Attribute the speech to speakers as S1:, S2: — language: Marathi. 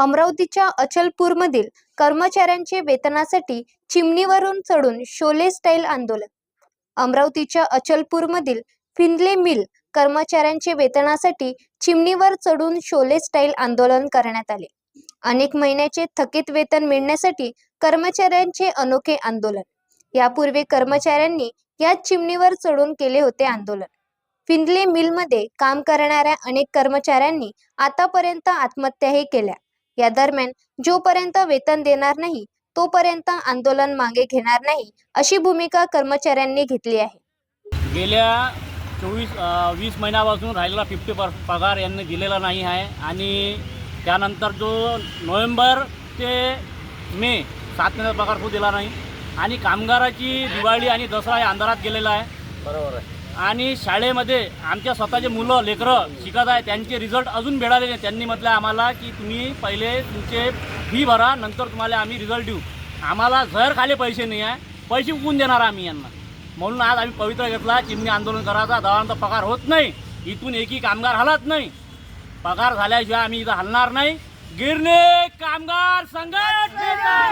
S1: अमरावतीच्या अचलपूरमधील कर्मचाऱ्यांचे वेतनासाठी चिमणीवरून चढून शोले स्टाईल आंदोलन. अमरावतीच्या अचलपूरमधील फिंदले मिल कर्मचाऱ्यांचे वेतनासाठी चिमणीवर चढून शोले स्टाईल आंदोलन करण्यात आले. अनेक महिन्याचे थकीत वेतन मिळण्यासाठी कर्मचाऱ्यांचे अनोखे आंदोलन. यापूर्वी कर्मचाऱ्यांनी या चिमणीवर चढून केले होते आंदोलन. फिंदले मिलमध्ये काम करणाऱ्या अनेक कर्मचाऱ्यांनी आतापर्यंत आत्महत्याही केल्या. या दरम्यान जोपर्यंत वेतन देणार नाही तोपर्यंत आंदोलन मागे घेणार नाही अशी भूमिका कर्मचाऱ्यांनी घेतली आहे.
S2: गेल्या चोवीस वीस महिन्यापासून राहिलेला फिफ्टी पर पगार यांनी दिलेला नाही आहे आणि त्यानंतर जो नोव्हेंबर ते मे सात महिन्याचा पगार तो दिला नाही आणि कामगाराची दिवाळी आणि दसरा या अंधारात गेलेला आहे.
S3: बरोबर आहे.
S2: आणि शाळेमध्ये आमच्या स्वतःचे मुलं लेकरं शिकत आहे त्यांचे रिझल्ट अजून मिळाले नाही त्यांनी म्हटलं आम्हाला की तुम्ही पहिले तुमचे फी भरा नंतर तुम्हाला आम्ही रिझल्ट देऊ. आम्हाला जर खाली पैसे नाही आहे पैसे उकून देणार आम्ही यांना. म्हणून आज आम्ही पवित्र घेतला चिमणी आंदोलन करायचा दवांचा पगार होत नाही इथून एकही कामगार हलत नाही. पगार झाल्याशिवाय आम्ही इथं हलणार नाही. गिरणे कामगार संघटनेचा!